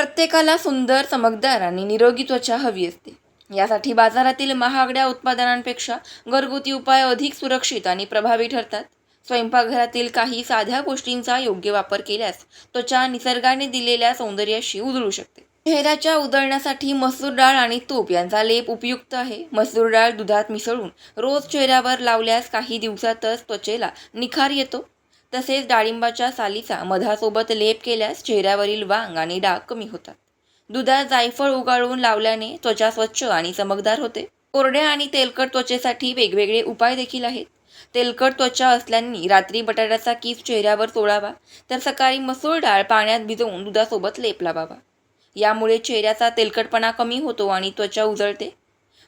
प्रत्येकाला सुंदर चमकदार आणि निरोगी त्वचा हवी असते. यासाठी बाजारातील महागड्या उत्पादनांपेक्षा घरगुती उपाय अधिक सुरक्षित आणि प्रभावी ठरतात. स्वयंपाकघरातील काही साध्या गोष्टींचा योग्य वापर केल्यास त्वचा निसर्गाने दिलेल्या सौंदर्याशी उजळू शकते. चेहऱ्याच्या उधळण्यासाठी मसूर डाळ आणि तूप यांचा लेप उपयुक्त आहे. मसूर डाळ दुधात मिसळून रोज चेहऱ्यावर लावल्यास काही दिवसातच त्वचेला निखार येतो. तसेच डाळिंबाच्या सालीचा मधासोबत लेप केल्यास चेहऱ्यावरील वांग आणि डाग कमी होतात. दुधात जायफळ उगाळून लावल्याने त्वचा स्वच्छ आणि चमकदार होते. कोरड्या आणि तेलकट त्वचेसाठी वेगवेगळे उपाय देखील आहेत. तेलकट त्वचा असल्याने रात्री बटाट्याचा किस चेहऱ्यावर सोडावा तर सकाळी मसूर डाळ पाण्यात भिजवून दुधासोबत लेप लावावा. यामुळे चेहऱ्याचा तेलकटपणा कमी होतो आणि त्वचा उजळते.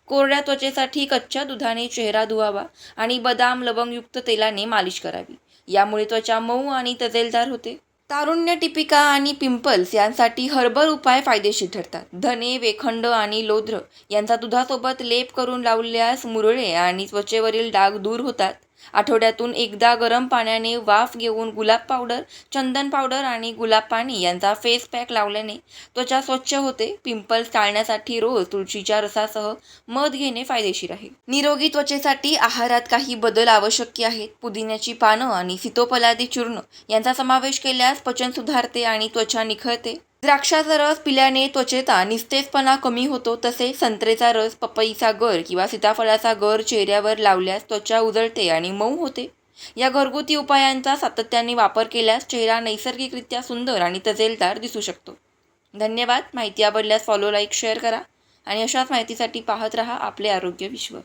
कोरड्या त्वचेसाठी कच्च्या दुधाने चेहरा धुवावा आणि बदाम लवंगयुक्त तेलाने मालिश करावी. यामुळे त्वचा मऊ आणि तजेलदार होते. तारुण्य टिपिका आणि पिंपल्स यांसाठी हर्बल उपाय फायदेशीर ठरतात. धने वेखंड आणि लोद्र यांचा दुधासोबत लेप करून लावल्यास मुरळे आणि त्वचेवरील डाग दूर होतात. आठवड्यातून एकदा गरम पाण्याने वाफ घेऊन गुलाब पावडर चंदन पावडर आणि गुलाब पाणी यांचा फेस पॅक लावल्याने त्वचा स्वच्छ होते. पिंपल्स टाळण्यासाठी रोज तुळशीच्या रसासह मध घेणे फायदेशीर आहे. निरोगी त्वचेसाठी आहारात काही बदल आवश्यक आहेत. पुदिन्याची पानं आणि सितोपलादी चूर्ण यांचा समावेश केल्यास पचन सुधारते आणि त्वचा निखळते. द्राक्षाचा रस पिल्याने त्वचेचा निस्तेजपणा कमी होतो तसे संत्रेचा रस पपईचा गर किंवा सीताफळाचा गर चेहऱ्यावर लावल्यास त्वचा उजळते आणि मऊ होते. या घरगुती उपायांचा सातत्याने वापर केल्यास चेहरा नैसर्गिकरित्या सुंदर आणि तजेलदार दिसू शकतो. धन्यवाद. माहिती आवडल्यास फॉलो लाईक शेअर करा आणि अशाच माहितीसाठी पाहत रहा आपले आरोग्य विश्व.